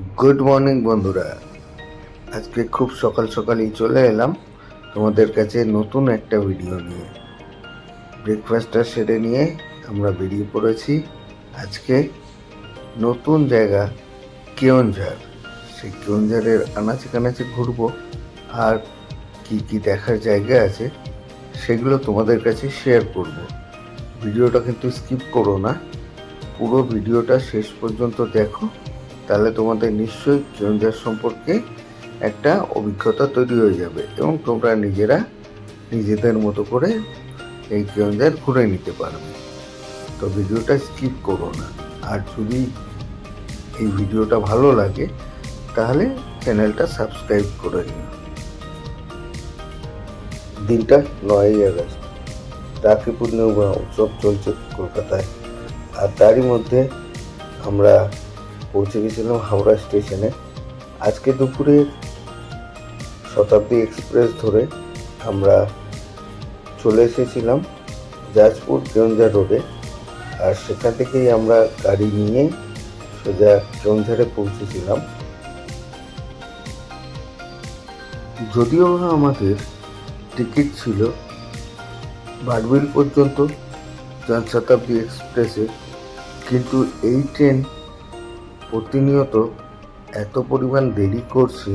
Good morning বন্ধুরা। আজকে খুব সকাল সকালই চলে এলাম তোমাদের কাছে নতুন একটা ভিডিও নিয়ে। ব্রেকফাস্টটা সেরে নিয়ে আমরা বেরিয়ে পড়েছি আজকে নতুন জায়গা কেওনঝাড় সেই কেওনঝাড়ের আনাচে কানাচে ঘুরবো আর কি কি দেখার জায়গা আছে সেগুলো তোমাদের কাছে শেয়ার করব। ভিডিওটা কিন্তু স্কিপ করো না। পুরো ভিডিওটা শেষ পর্যন্ত দেখো। তাহলে তোমাদের নিশ্চয়ই কেওনঝাড় সম্পর্কে একটা অভিজ্ঞতা তৈরি হয়ে যাবে এবং তোমরা নিজেরা নিজেদের মতো করে এই কেওনঝাড় ঘুরে নিতে পারবে। তো ভিডিওটা স্কিপ করো না। আর যদি এই ভিডিওটা ভালো লাগে, তাহলে চ্যানেলটা সাবস্ক্রাইব করে নিও। দিনটা নয়ই আগস্ট। রাখি পূর্ণিমা উৎসব চলছে কলকাতায়। আর তারই মধ্যে আমরা পৌঁছে গেছিলাম হাওড়া স্টেশনে। আজকে দুপুরে শতাব্দী এক্সপ্রেস ধরে আমরা চলে এসেছিলাম জাজপুর কেওনঝাড় রোডে। আর সেখান থেকেই আমরা গাড়ি নিয়ে সোজা কেওনঝাড়ে পৌঁছেছিলাম। যদিও আমাদের টিকিট ছিল বারবিল পর্যন্ত জনশতাব্দী এক্সপ্রেসে, কিন্তু এই ট্রেন প্রতিনিয়ত এত পরিমাণ দেরি করছে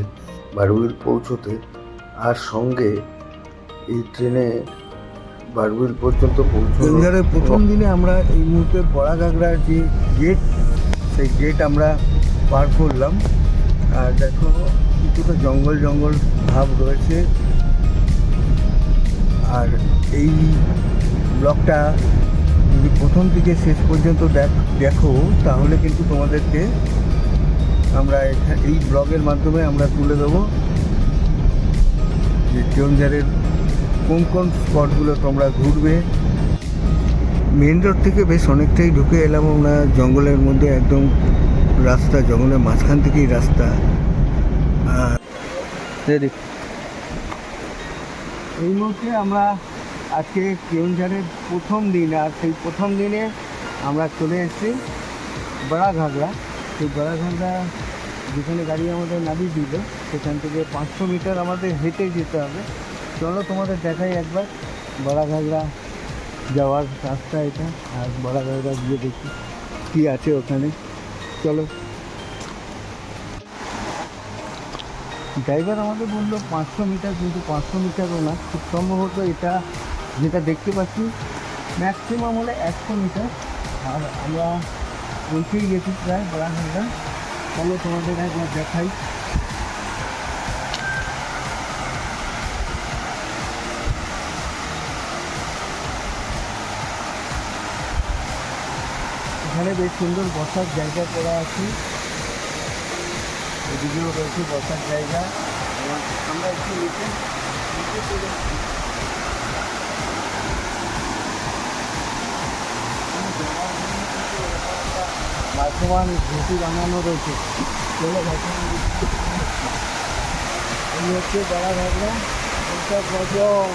বারবিল পৌঁছতে আর সঙ্গে এই ট্রেনে বারবিল পর্যন্ত কেন্দ্রের প্রথম দিনে আমরা এই মুহূর্তে বড়াগাগড়ার যে গেট সেই গেট আমরা পার করলাম। আর দেখো কিছুটা জঙ্গল জঙ্গল ভাব রয়েছে। আর এই ব্লকটা যদি প্রথম থেকে শেষ পর্যন্ত দেখ- দেখো তাহলে কিন্তু তোমাদেরকে আমরা এই ব্লগের মাধ্যমে আমরা তুলে দেবো যে কেউনঝাড়ের কোন কোন স্পটগুলো তোমরা ঘুরবে। মেন রোড থেকে বেশ অনেকটাই ঢুকে এলাম আমরা জঙ্গলের মধ্যে একদম রাস্তা জঙ্গলের মাঝখান থেকেই রাস্তা। আর এই মুহূর্তে আমরা আজকে কেউনঝাড়ের প্রথম দিন, আর সেই প্রথম দিনে আমরা চলে এসেছি বড়া ঘাগড়া সেই বড়া ঘাগড়া যেখানে গাড়ি আমাদের নামিয়ে দিল সেখান থেকে পাঁচশো মিটার আমাদের হেঁটে যেতে হবে। চলো তোমাদের দেখাই একবার বড়া ঘাগড়া যাওয়ার রাস্তা এটা, আর বড়া ঘাগড়া গিয়ে দেখি কী আছে ওখানে। চলো। ড্রাইভার আমাদের বলল, পাঁচশো মিটার, কিন্তু পাঁচশো মিটারও না, খুব সম্ভবত এটা যেটা দেখতে পাচ্ছি ম্যাক্সিমাম হলে একশো মিটার। আর আমরা পৌঁছেই গেছি প্রায় বড়াঘাটা চলো তোমাদের একবার দেখাই। এখানে বেশ সুন্দর বসার জায়গা করা আছে। এদিকেও রয়েছে বসার জায়গা। আমরা একটু নিচে নিচে বর্তমান ঘুটি বানানো রয়েছে। এই হচ্ছে বড়া ঘাগড়া এটা গজব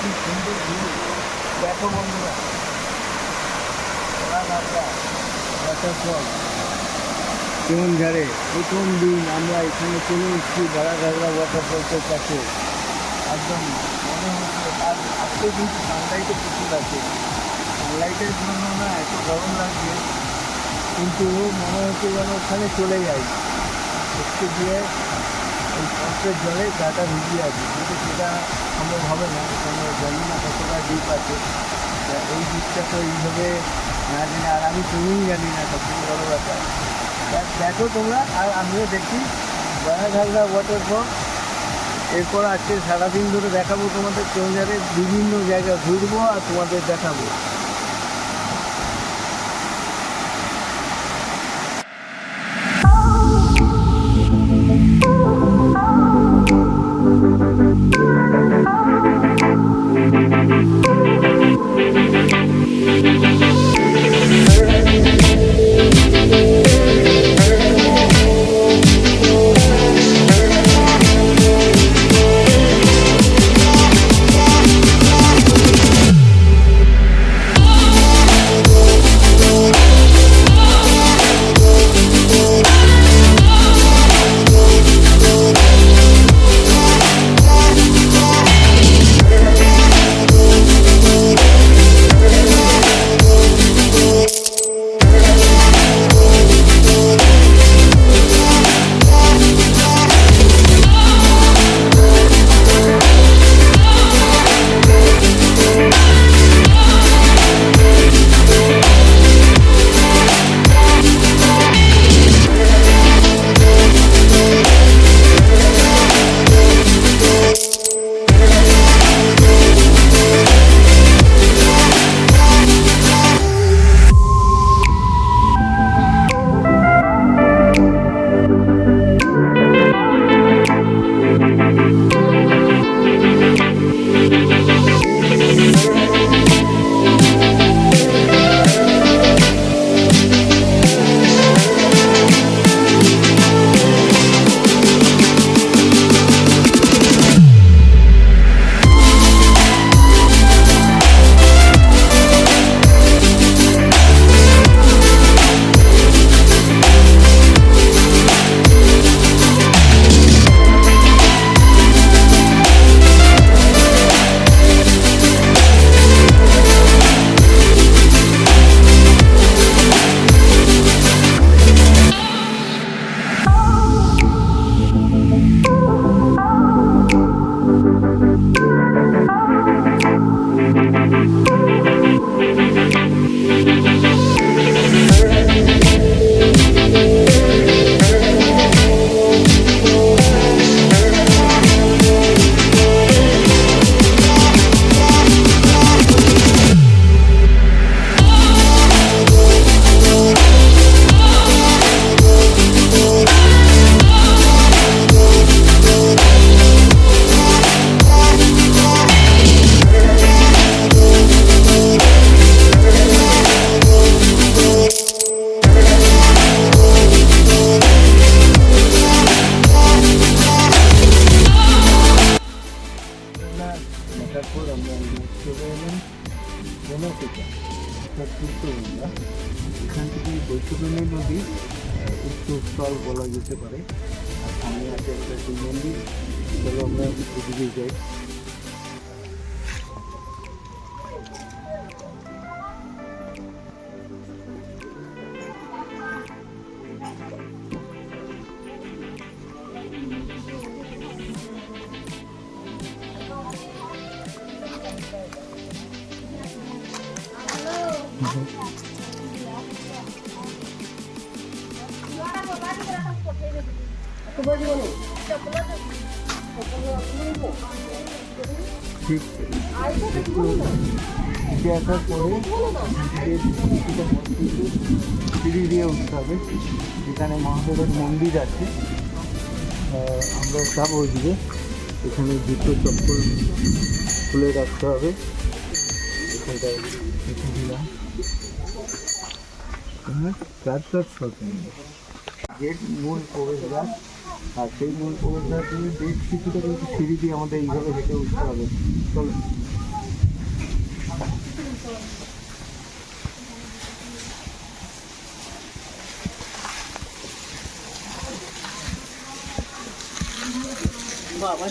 কি সুন্দর দেখো বন্ধুরা। প্রথম দিন আমরা এখানে চলে এসেছি বড়া ওয়াটারফলসের কাছে। একদম মনে হচ্ছে আর আজকে কিন্তু সানলাইটও প্রচুর আছে। সানলাইটের জন্য না এত গরম লাগছে। কিন্তু মনে হচ্ছে যেন ওখানে চলে যাই। একটু গিয়ে এই কষ্টের জলে গাটা ভিজিয়ে আছে কিন্তু সেটা সম্ভব হবে না এখানে জানি না কতটা ডিপ আছে। এই ডিপটা তো এইভাবে না জেনে, আর আমি সুইমিং জানি না সবথেকে বড়ো ব্যাপার দেখ- তোমরা, আর আমিও দেখি। বয়াঘাগড়া ওয়াটারফল এরপর আজকে সারাদিন ধরে দেখাবো তোমাদের কেউঝাড়ের বিভিন্ন জায়গা ঘুরবো আর তোমাদের দেখাবো। আসার পরে কিছুটা সিঁড়ি দিয়ে উঠতে হবে। যেখানে মহাদেবের মন্দির আছে আমরা যাব ওইদিকে। এখানে জুতো চপ্পল খুলে রাখতে হবে। দিলাম। হ্যাঁ, চার চার গেট মূল প্রবেশদ্বার। আর সেই মূল প্রবেশদ্বার দিয়ে বেশ কিছুটা কিন্তু সিঁড়ি দিয়ে আমাদের এইভাবে হেঁটে উঠতে হবে। চলো। বাবা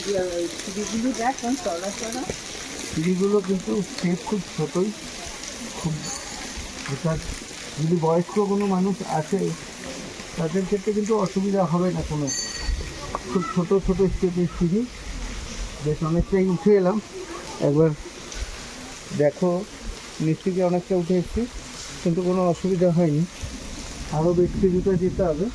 কিন্তু স্টেপ খুব ছোটই, খুব অর্থাৎ যদি বয়স্ক কোনো মানুষ আছে তাদের ক্ষেত্রে কিন্তু অসুবিধা হবে না কোনো। খুব ছোট ছোট স্টেপের সিঁড়ি বেশ অনেকটাই উঠে এলাম। একবার দেখো নিচ অনেকটা উঠে এসেছি, কিন্তু কোনো অসুবিধা হয়নি। আরও বেশ কিছুটা যেতে হবে।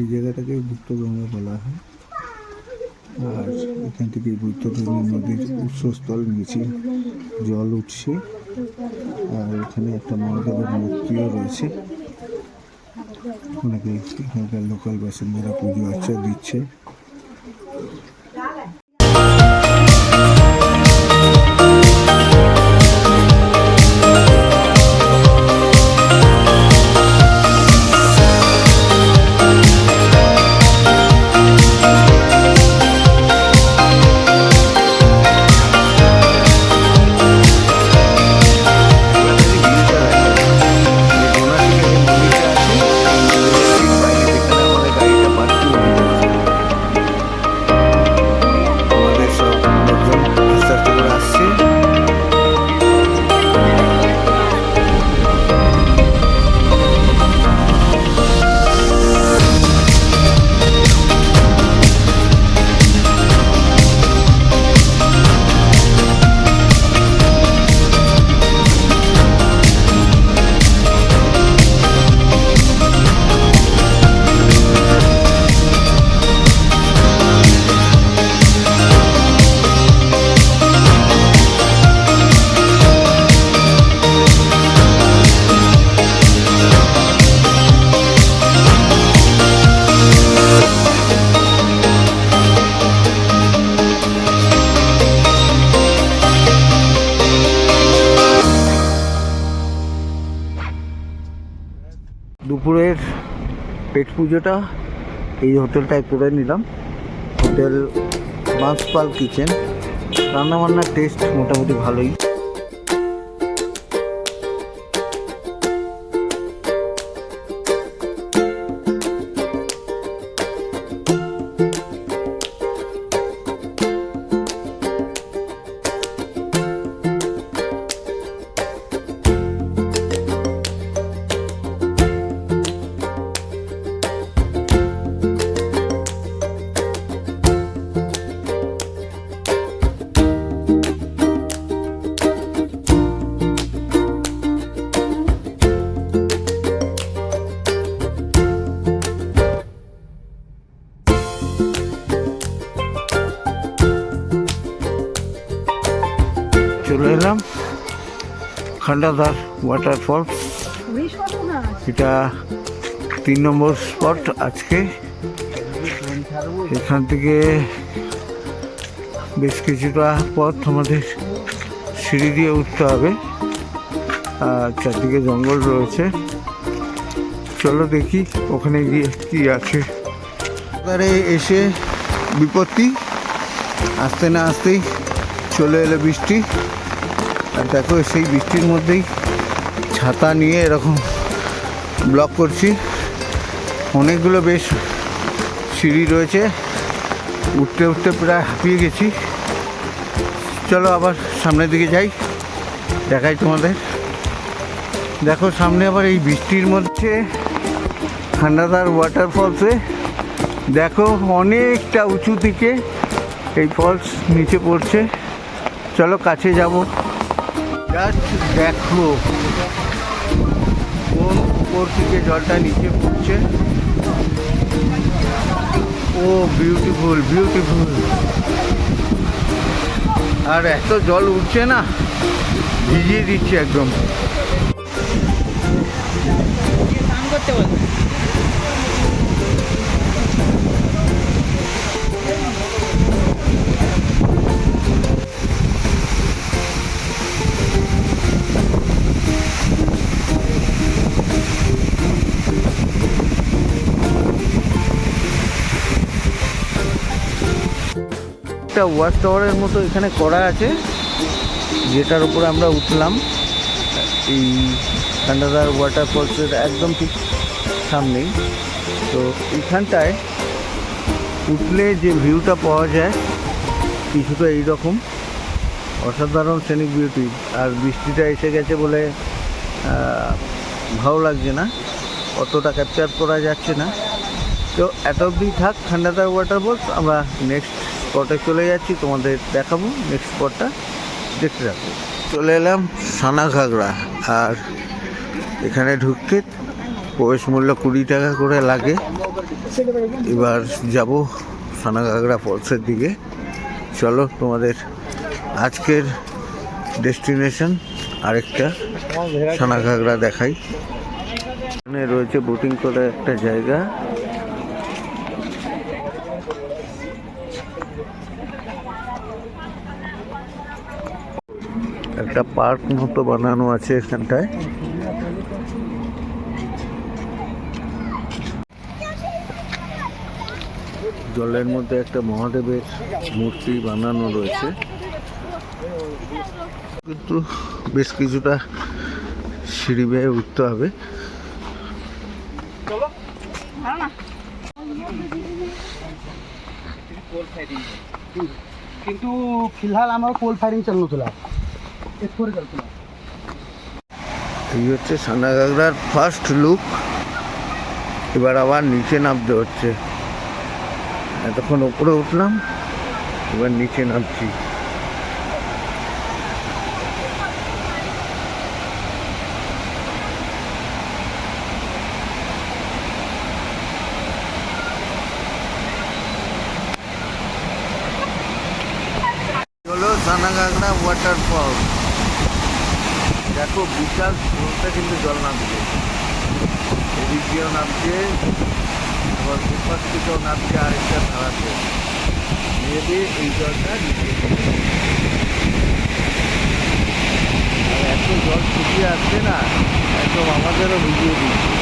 এই জায়গাটাকে গুপ্তগঙ্গা বলা হয়। আর এখান থেকে বৈদ্যগঙ্গা নদীর উৎসস্থল নিচে জল উঠছে। আর এখানে একটা মহাদেবের মূর্তিও রয়েছে। অনেকে এখানকার লোকাল বাসিন্দারা পুজো আছে দিচ্ছে। পেট পুজোটা এই হোটেলটায় করে নিলাম। হোটেল মাসপাল কিচেন। রান্নাবান্নার টেস্ট মোটামুটি ভালোই। খান্ডাদার ওয়াটারফল এটা তিন নম্বর স্পট আজকে। এখান থেকে বেশ কিছুটা পথ আমাদের সিঁড়ি দিয়ে উঠতে হবে। আর চারদিকে জঙ্গল রয়েছে। চলো দেখি ওখানে গিয়ে কি আছে। এবারে এসে বিপত্তি। আসতে না আসতেই চলে এলো বৃষ্টি। আর দেখো সেই বৃষ্টির মধ্যেই ছাতা নিয়ে এরকম ব্লক করছি। অনেকগুলো বেশ সিঁড়ি রয়েছে। উঠতে উঠতে প্রায় হাঁপিয়ে গেছি। চলো আবার সামনের দিকে যাই, দেখাই তোমাদের। দেখো সামনে আবার এই বৃষ্টির মধ্যে খান্ডাদার ওয়াটারফলসে দেখো অনেকটা উঁচু থেকে এই ফলস নিচে পড়ছে। চলো কাছে যাব। জাস্ট দেখো। কোন উপর থেকে জলটা নিচে পড়ছে? ও বিউটিফুল বিউটিফুল আর এত জল উঠছে না, ভিজিয়ে দিচ্ছে একদম। একটা ওয়াচ টাওয়ারের মতো এখানে করা আছে, যেটার উপরে আমরা উঠলাম। এই খান্ডাদার ওয়াটারফলসের একদম ঠিক সামনেই। তো এখানটায় উঠলে যে ভিউটা পাওয়া যায়, কিছুটা এইরকম। অসাধারণ সেনিক বিউটি আর বৃষ্টিটা এসে গেছে বলে ভালো লাগছে না। অতটা ক্যাপচার করা যাচ্ছে না। তো এত অবধি থাক খান্ডাদার ওয়াটারফলস আমরা নেক্সট স্পটে চলে যাচ্ছি তোমাদের দেখাবো নেক্সট স্পটটা দেখতে থাকো চলে এলাম সানাঘাগড়া, আর এখানে ঢুকতে প্রবেশ মূল্য কুড়ি টাকা করে লাগে। এবার যাব সানাঘাগড়া ফলসের দিকে। চলো তোমাদের আজকের ডেস্টিনেশন আরেকটা সানা ঘাগড়া দেখাই। এখানে রয়েছে বোটিং করার একটা জায়গা। একটা পার্ক মতো বানানো আছে এখানটায়। জলের মধ্যে একটা মহাদেবের মূর্তি বানানো রয়েছে। কিন্তু বেশ কিছুটা সিঁড়ি বেয়ে উঠতে হবে। কিন্তু ফিলহাল আমার कोल ফাইরিং চালু चला এই হচ্ছে সান্নাগাগড়ার ফার্স্ট লুক এবার আবার নিচে নামতে হচ্ছে। এতক্ষণ উপরে উঠলাম, এবার নিচে নামছি। হলো সানাগাগড়া ওয়াটারফল দেখো বিশাল স্রোতে কিন্তু জল নামছে। এদিক দিয়েও নামছে, আবার উপার থেকেও নামছে আরেকটা ধারাতে। মেয়েদে এই জলটা নিচে আর এত জল শুকিয়ে আসছে না, একদম আমাদেরও ভিজিয়ে দিচ্ছে।